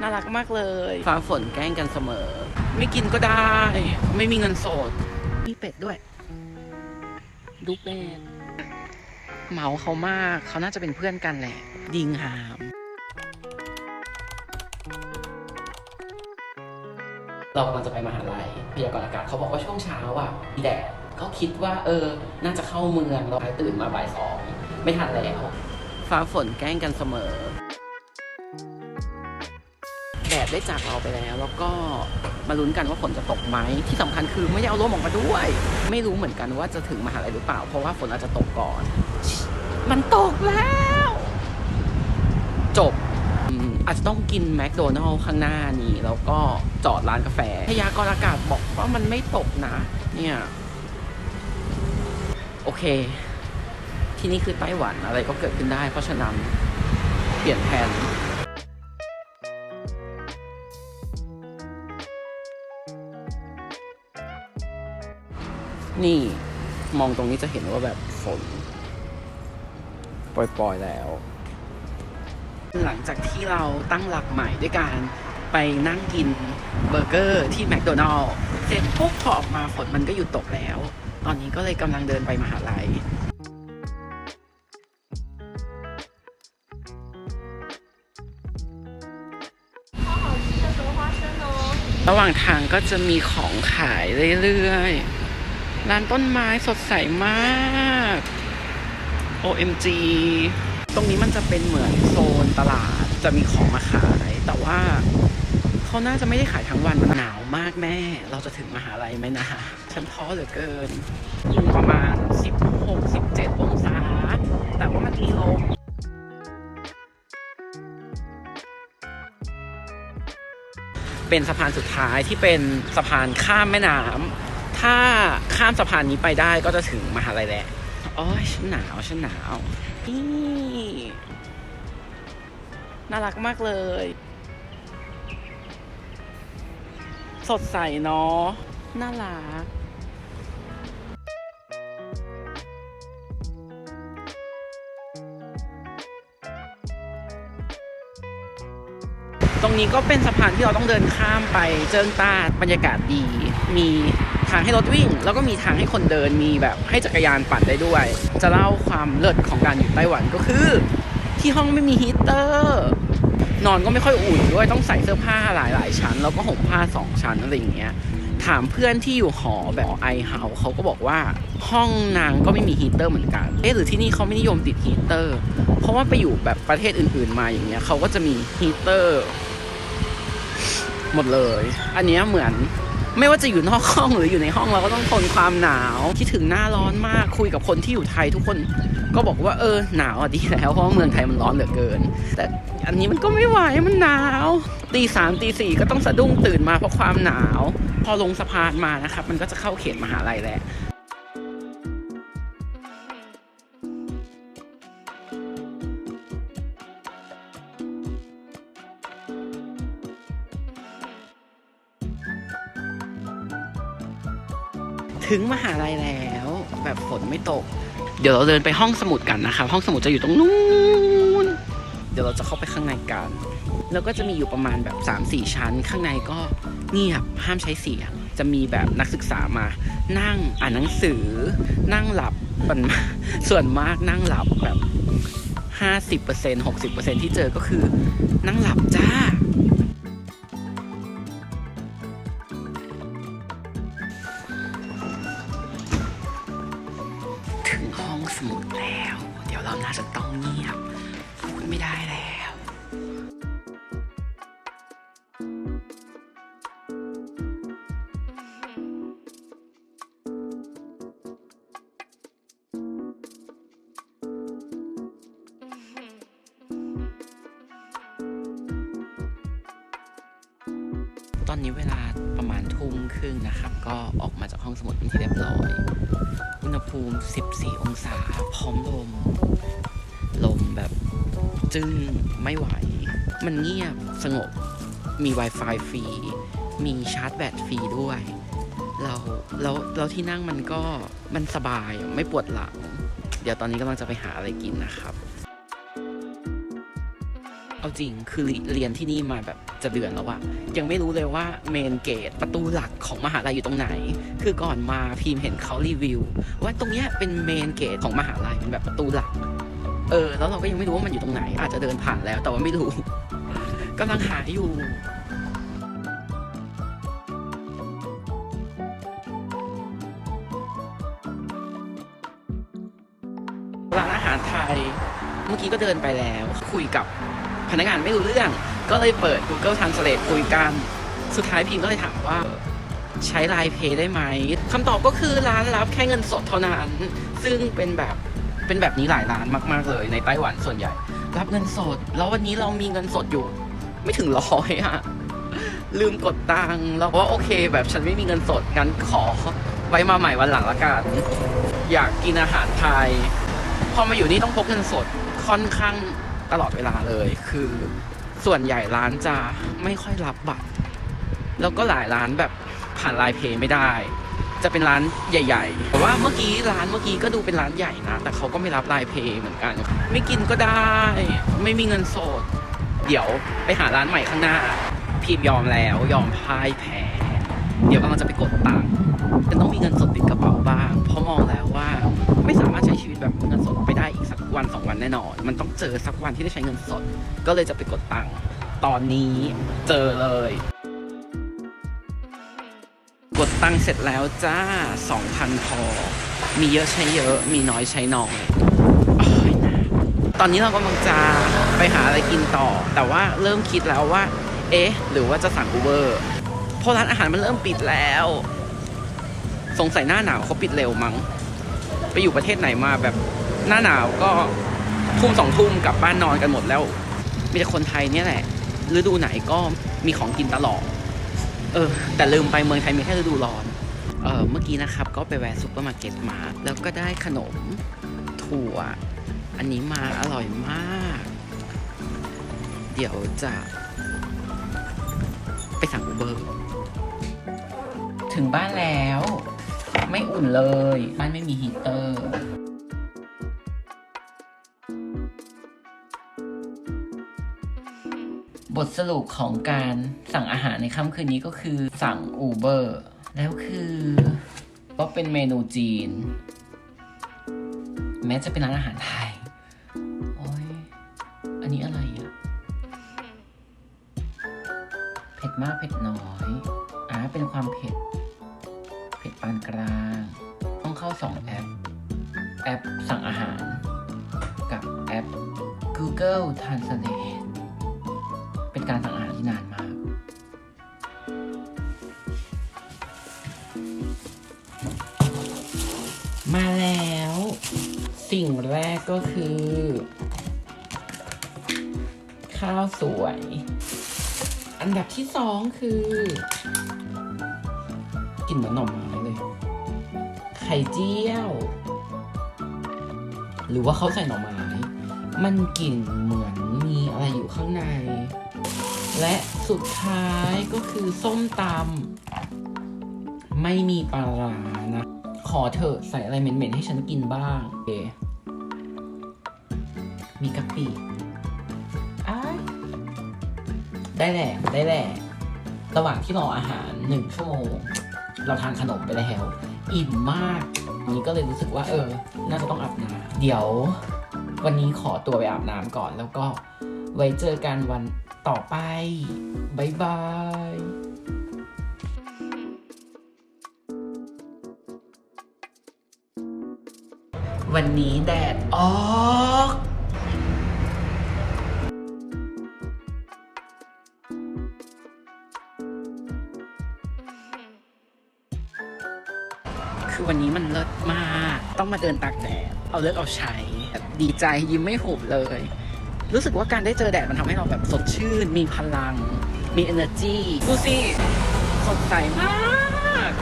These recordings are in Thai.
น่ารักมากเลยฟ้าฝนแกล้งกันเสมอ ไม่กินก็ได้ ไม่มีเงินสด มีเป็ดด้วย ดูเป็ดเหมาเขามาก เขาน่าจะเป็นเพื่อนกันแหละ ดิงหามเรากำลังจะไปมหาลัยพยากรณ์อากาศเขาบอกว่าช่วงเช้าอะมีแดดก็คิดว่าเออ น่าจะเข้าเมืองเราตื่นมาบ่ายสองไม่ทันแล้ว ฟ้าฝนแกล้งกันเสมอแดดได้จากเราไปแล้ว แล้วก็มาลุ้นกันว่าฝนจะตกไหมที่สำคัญคือไม่ได้เอาร่มออกมาด้วย ไม่รู้เหมือนกันว่าจะถึงมหาลัยหรือเปล่า เพราะว่าฝนอาจจะตกก่อน มันตกแล้ว จบอืมอาจจะต้องกินแมคโดนัลล์ข้างหน้านี้ แล้วก็จอดร้านกาแฟพยากรณ์อากาศบอกว่ามันไม่ตกนะ เนี่ย โอเค ที่นี่คือไต้หวันอะไรก็เกิดขึ้นได้ เพราะฉะนั้นเปลี่ยนแผน นี่มองตรงนี้จะเห็นว่าแบบฝนปล่อยๆแล้ว หลังจากที่เราตั้งหลักใหม่ด้วยการไปนั่งกินเบอร์เกอร์ที่แมคโดนัลล์เสร็จปุ๊บพอออกมาฝนมันก็หยุดตกแล้ว ตอนนี้ก็เลยกำลังเดินไปมหาลัยระหว่างทางก็จะมีของขายเรื่อยๆ ร้านต้นไม้สดใสมาก OMG ตรงนี้มันจะเป็นเหมือนโซนตลาดจะมีของมาขาย แต่ว่าเขาน่าจะไม่ได้ขายทั้งวันมันหนาวมากแม่ เราจะถึงมหาลัยไหมนะฉันท้อเหลือเกิน อยู่ประมาณ 16-17 องศา แต่ว่ามันมีลมเป็นสะพานสุดท้ายที่เป็นสะพานข้ามแม่น้ำถ้า ข้ามสะพานนี้ไปได้ก็จะถึงมหาลัยแหละโอ้ยฉันหนาวฉันหนาวนี่น่ารักมากเลย สดใสเนาะน่ารักตรงนี้ก็เป็นสะพานที่เราต้องเดินข้ามไปเจิ้งต้าบรรยากาศดี มีางให้รถวิ่ง แล้วก็มีทางให้คนเดินมีแบบให้จักรยานปั่นได้ด้วย จะเล่าความเลิศของการอยู่ไต้หวันก็คือ ที่ห้องไม่มีฮีเตอร์นอนก็ไม่ค่อยอุ่นด้วยต้องใส่เสื้อผ้าหลาย ๆ ชั้น แล้วก็ห่มผ้าสองชั้นอะไรอย่างเงี้ยถามเพื่อนที่อยู่หอแบบไอเฮาเขาก็บอกว่าห้องนางก็ไม่มีฮีเตอร์เหมือนกันเอ๊ะหรือที่นี่เขาไม่นิยมติดฮีเตอร์ เพราะว่าไปอยู่แบบประเทศอื่น ๆ มาอย่างเงี้ยเขาก็จะมีฮีเตอร์หมดเลย อันเนี้ยเหมือน ไม่ว่าจะอยู่นอกห้องหรืออยู่ในห้องเราก็ต้องทนความหนาวคิดถึงหน้าร้อนมากคุยกับคนที่อยู่ไทยทุกคน ก็บอกว่าเออหนาวอะดีแล้วเพราะเมืองไทยมันร้อนเหลือเกิน แต่อันนี้มันก็ไม่ไหวมันหนาวตีสามตีสี่ก็ต้องสะดุ้งตื่นมาเพราะความหนาว พอลงสะพานมานะครับมันก็จะเข้าเขตมหาลัยแหละ ถึงมหาลัยแล้ว แบบฝนไม่ตก เดี๋ยวเราเดินไปห้องสมุดกันนะครับห้องสมุดจะอยู่ตรงนู้น เดี๋ยวเราจะเข้าไปข้างในกัน แล้วก็จะมีอยู่ประมาณแบบ 3-4 ชั้น ข้างในก็เงียบห้ามใช้เสียง จะมีแบบนักศึกษามา นั่งอ่านหนังสือ นั่งหลับส่วนส่วนมากนั่งหลับแบบ 50% 60%ที่เจอก็คือนั่งหลับจ้า ตอนนี้เวลาประมาณทุ่มครึ่งนะครับ ก็ออกมาจากห้องสมุดเป็นที่เรียบร้อย อุณหภูมิ 14 องศา พร้อมลม ลมแบบจึ้งไม่ไหว มันเงียบสงบ มี Wi-Fi ฟรี มีชาร์จแบตฟรีด้วย เราแล้วแล้วที่นั่งมันก็มันสบายไม่ปวดหลัง เดี๋ยวตอนนี้กำลังจะไปหาอะไรกินนะครับ เอาจริงคือเรียนที่นี่มาแบบจะเดือนแล้วอะยังไม่รู้เลยว่าเมนเกตประตูหลักของมหาลัยอยู่ตรงไหน คือก่อนมาพีมเห็นเขารีวิว ว่าตรงเนี้ยเป็นเมนเกตของมหาลัยเป็นแบบประตูหลัก เออ แล้วเราก็ยังไม่รู้ว่ามันอยู่ตรงไหน อาจจะเดินผ่านแล้วแต่ว่าไม่รู้กำลังหาอยู่ร้านอาหารไทย เมื่อกี้ก็เดินไปแล้วคุยกับ พนักงานไม่รู้เรื่อง ก็เลยเปิด Google Translate คุยกัน สุดท้ายพิมพ์ก็เลยถามว่าใช้ไลน์เพย์ได้ไหมคำตอบก็คือร้านรับแค่เงินสดเท่านั้น ซึ่งเป็นแบบเป็นแบบนี้หลายร้านมากๆเลยในไต้หวันส่วนใหญ่ รับเงินสด แล้ววันนี้เรามีเงินสดอยู่ ไม่ถึงร้อยอะลืมกดตังค์แล้วก็โอเค แบบฉันไม่มีเงินสดงั้นขอไว้มาใหม่วันหลังละกันอยากกินอาหารไทย พอมาอยู่นี่ต้องพกเงินสดค่อนข้าง ตลอดเวลาเลย คือส่วนใหญ่ร้านจะไม่ค่อยรับบัตร แล้วก็หลายร้านแบบผ่านไลน์เพย์ไม่ได้ จะเป็นร้านใหญ่ ๆ แต่ว่าเมื่อกี้ร้านเมื่อกี้ก็ดูเป็นร้านใหญ่นะ แต่เขาก็ไม่รับไลน์เพย์เหมือนกัน ไม่กินก็ได้ ไม่มีเงินสด เดี๋ยวไปหาร้านใหม่ข้างหน้า พีมยอมแล้วยอมพ่ายแพ้ เดี๋ยวกำลังจะไปกดตังค์จะต้องมีเงินสดติดกระเป๋าบ้าง แน่นอน มันต้องเจอสักวันที่ได้ใช้เงินสด ก็เลยจะไปกดตังค์ตอนนี้เจอเลย กดตังค์เสร็จแล้วจ้า 2,000 พอ มีเยอะใช้เยอะ มีน้อยใช้น้อยตอนนี้เรากำลังจะไปหาอะไรกินต่อ แต่ว่าเริ่มคิดแล้วว่า เอ๊ะ หรือว่าจะสั่งอูเบอร์เพราะร้านอาหารมันเริ่มปิดแล้ว สงสัยหน้าหนาวเขาปิดเร็วมั้ง ไปอยู่ประเทศไหนมาแบบหน้าหนาวก็ ทุ่มสองทุ่มกลับบ้านนอนกันหมดแล้ว มีแต่คนไทยเนี่ยแหละฤดูไหนก็มีของกินตลอด เออ แต่ลืมไปเมืองไทยมีแค่ฤดูร้อน เออเมื่อกี้นะครับ ก็ไปแวะซุปเปอร์มาร์เก็ตมา แล้วก็ได้ขนมถั่ว อันนี้มาอร่อยมาก เดี๋ยวจะ ไปสั่งอูเบอร์ถึงบ้านแล้ว ไม่อุ่นเลย บ้านไม่มีฮีเตอร์ บทสรุปของการสั่งอาหารในค่ำคืนนี้ก็คือสั่งอูเบอร์แล้วคือก็เป็นเมนูจีน แม้จะเป็นร้านอาหารไทย โอ้ย อันนี้อะไรอะเผ็ดมากเผ็ดน้อยอ่าเป็นความเผ็ด เผ็ดปานกลาง ต้องเข้าสองแอป แอปสั่งอาหาร กับแอป Google Translate การสั่งอาหารที่นานมาก มาแล้ว สิ่งแรกก็คือ ข้าวสวย อันดับที่สองคือกลิ่นเหมือนหน่อไม้เลย ไข่เจียว หรือว่าเขาใส่หน่อไม้ มันกลิ่นเหมือนมีอะไรอยู่ข้างใน และสุดท้ายก็คือส้มตำไม่มีปลาร้านะ ขอเถอะใส่อะไรเหม็นๆให้ฉันกินบ้างโอมีกะปิอ้ายได้แหละ ได้แหละ ระหว่างที่รออาหารหนึ่งชั่วโมง เราทานขนมไปแล้วอิ่มมากนนี้ก็เลยรู้สึกว่า เออ น่าจะต้องอาบน้ำเดี๋ยว วันนี้ขอตัวไปอาบน้ำก่อนแล้วก็ไว้เจอกันวัน ต่อไปบายบายวันนี้แดดออกคือวันนี้มันเลิศมาก ต้องมาเดินตากแดด เอาเลิกเอาใช้ ดีใจยิ้มไม่หุบเลย รู้สึกว่าการได้เจอแดดมันทำให้เราแบบสดชื่น มีพลัง มี energy ดูสิสดใสมาก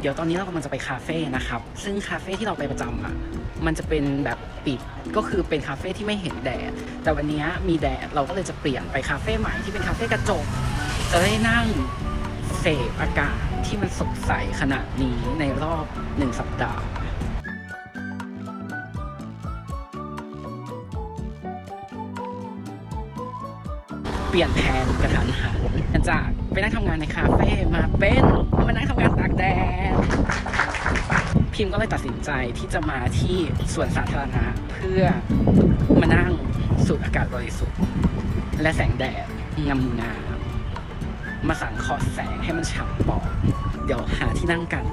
เดี๋ยวตอนนี้เรากำลังจะไปคาเฟ่นะครับ ซึ่งคาเฟ่ที่เราไปประจำอะ มันจะเป็นแบบปิด ก็คือเป็นคาเฟ่ที่ไม่เห็นแดด แต่วันนี้มีแดด เราก็เลยจะเปลี่ยนไปคาเฟ่ใหม่ที่เป็นคาเฟ่กระจก จะได้นั่งเสพอากาศ ที่มันสดใสขนาดนี้ในรอบหนึ่งสัปดาห์เปลี่ยนแผนกระทันหันจากไปนั่งทำงานในคาเฟ่มาเป็นมานั่งทำงานตากแดดพิมก็เลยตัดสินใจที่จะมาที่สวนสาธารณะเพื่อมานั่งสูดอากาศบริสุทธิ์และแสงแดดงามงามๆมาสังเคราะห์แสงให้มันฉ่ำปอด เดี๋ยวหาที่นั่งกัน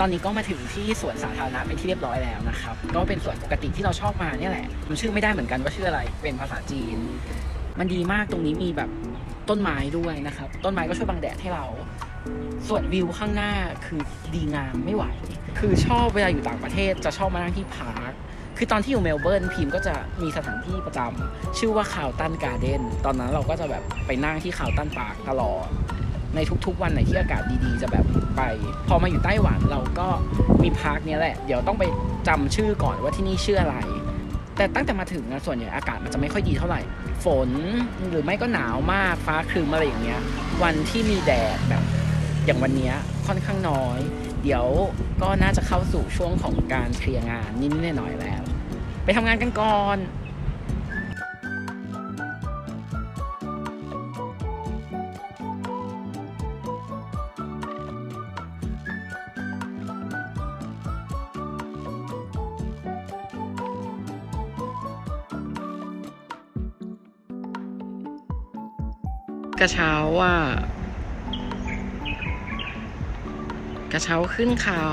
ตอนนี้ก็มาถึงที่สวนสาธารณะเป็นที่เรียบร้อยแล้วนะครับ ก็เป็นสวนปกติที่เราชอบมาเนี่ยแหละมันชื่อไม่ได้เหมือนกันว่าชื่ออะไร เป็นภาษาจีน มันดีมากตรงนี้มีแบบต้นไม้ด้วยนะครับ ต้นไม้ก็ช่วยบังแดดให้เรา ส่วนวิวข้างหน้าคือดีงามไม่ไหว คือชอบเวลาอยู่ต่างประเทศจะชอบมานั่งที่พาร์ค คือตอนที่อยู่เมลเบิร์นพิมก็จะมีสถานที่ประจำชื่อว่าคาวตันการ์เดนตอนนั้นเราก็จะแบบไปนั่งที่คาวตันปาร์คตลอด ในทุกๆวันไหนที่อากาศดีๆ จะแบบไป พอมาอยู่ไต้หวันเราก็มีพาร์คเนี้ยแหละ เดี๋ยวต้องไปจำชื่อก่อนว่าที่นี่ชื่ออะไร แต่ตั้งแต่มาถึงนะส่วนใหญ่อากาศมันจะไม่ค่อยดีเท่าไหร่ ฝนหรือไม่ก็หนาวมากฟ้าครึมอะไรอย่างเงี้ย วันที่มีแดดแบบอย่างวันเนี้ยค่อนข้างน้อย เดี๋ยวก็น่าจะเข้าสู่ช่วงของการเคลียร์งานนิดๆหน่อยๆแล้ว ไปทำงานกันก่อนกระเช้าว่า ระเช้าขึ้นเขา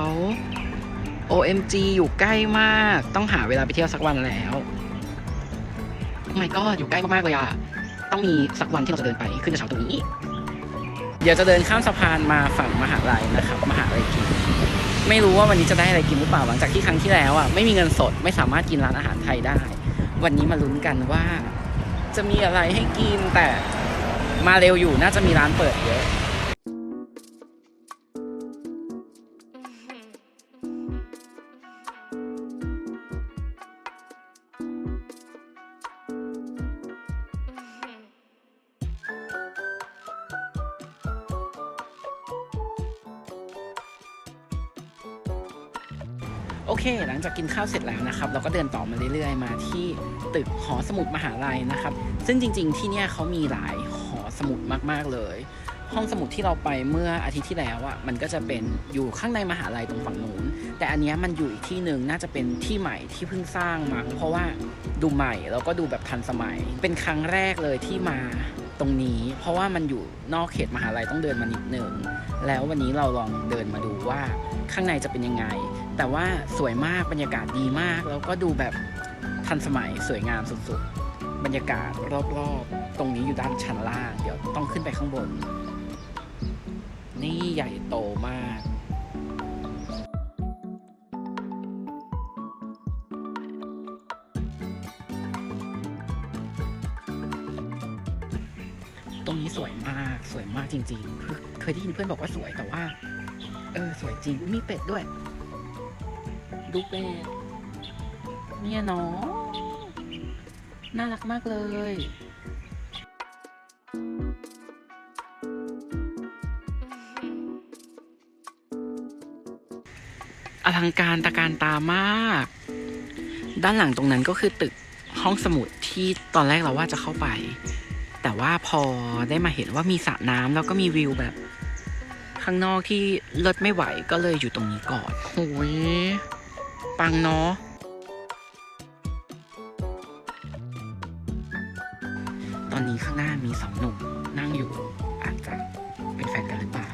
OMG อยู่ใกล้มาก ต้องหาเวลาไปเที่ยวสักวันแล้วไม่ก็อยู่ใกล้มากๆเลยอะต้องมีสักวันที่เราจะเดินไปขึ้นกระเช้าตรงนี้ เดี๋ยวจะเดินข้ามสะพานมาฝั่งมหาลัยนะครับ มหาลัยกิน ไม่รู้ว่าวันนี้จะได้อะไรกินหรือเปล่าหลังจากที่ครั้งที่แล้วอะไม่มีเงินสดไม่สามารถกินร้านอาหารไทยได้ วันนี้มาลุ้นกันว่า จะมีอะไรให้กินแต่มาเร็วอยู่น่าจะมีร้านเปิดเยอะาวเสร็จแล้วนะครับ เราก็เดินต่อมาเรื่อยๆ มาที่ตึกหอสมุดมหาลัยนะครับ ซึ่งจริง ๆ ที่เนี่ยเขามีหลายหอสมุดมากๆเลย ห้องสมุดที่เราไปเมื่ออาทิตย์ที่แล้วอะมันก็จะเป็นอยู่ข้างในมหาลัยตรงฝั่งนู้น แต่อันนี้มันอยู่อีกที่หนึ่งน่าจะเป็นที่ใหม่ที่เพิ่งสร้างมาเพราะว่าดูใหม่แล้วก็ดูแบบทันสมัย เป็นครั้งแรกเลยที่มาตรงนี้ เพราะว่ามันอยู่นอกเขตมหาลัยต้องเดินมานิดหนึ่งแล้ววันนี้เราลองเดินมาดูว่าข้างในจะเป็นยังไง แต่ว่าสวยมากบรรยากาศดีมาก แล้วก็ดูแบบทันสมัยสวยงามสุดๆ บรรยากาศรอบๆ ตรงนี้อยู่ด้านชั้นล่าง เดี๋ยวต้องขึ้นไปข้างบน นี่ใหญ่โตมากตรงนี้สวยมากสวยมากจริงๆ เคยได้ยินเพื่อนบอกว่าสวยแต่ว่า เออ สวยจริง มีเป็ดด้วย ดูเป็ดเนี่ยเนาะน่ารักมากเลยอลังการตะการตามาก ด้านหลังตรงนั้นก็คือตึกห้องสมุดที่ตอนแรกเราว่าจะเข้าไป แต่ว่าพอได้มาเห็นว่ามีสระน้ำแล้วก็มีวิวแบบ ข้างนอกที่เลิศไม่ไหวก็เลยอยู่ตรงนี้ก่อนโอ้ย ปังเนาะตอนนี้ข้างหน้ามีสองหนุ่มนั่งอยู่ อาจจะเป็นแฟนกันหรือเปล่า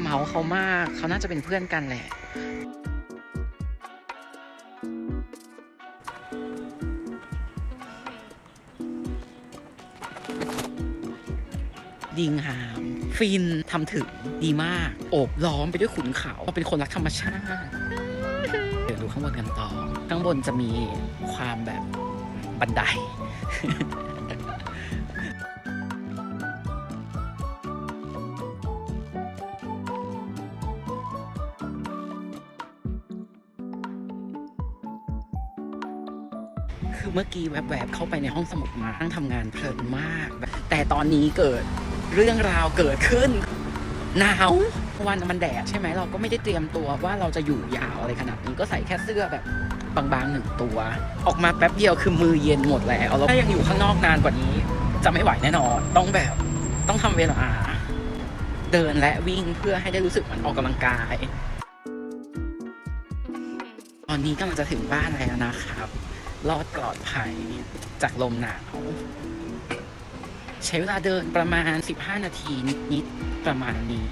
เมาเขามากเขาน่าจะเป็นเพื่อนกันแหละดีงาม ฟินทำถึงดีมาก โอบล้อมไปด้วยขุนเขาเป็นคนรักธรรมชาติ ดี๋ยวดูข้างบนกันต่อ ข้างบนจะมีความแบบบันไดคือเมื่อกี้แวบๆเข้าไปในห้องสมุดมานั่งทำงานเพลินมาก แต่ตอนนี้เกิดเรื่องราวเกิดขึ้น หนาว วันมันแดดใช่ไหมเราก็ไม่ได้เตรียมตัวว่าเราจะอยู่ยาวอะไรขนาดนี้ก็ใส่แค่เสื้อแบบบางๆหนึ่งตัว ออกมาแป๊บเดียวคือมือเย็นหมดแล้วแล้วถ้ายังอยู่ข้างนอกนานกว่านี้ จะไม่ไหวแน่นอน ต้องแบบต้องทำเวลา เดินและวิ่งเพื่อให้ได้รู้สึกเหมือนออกกำลังกาย ตอนนี้กำลังจะถึงบ้านแล้วนะครับ รอดปลอดภัยจากลมหนาว ใช้เวลาเดินประมาณ 15 นาทีนิดๆประมาณนี้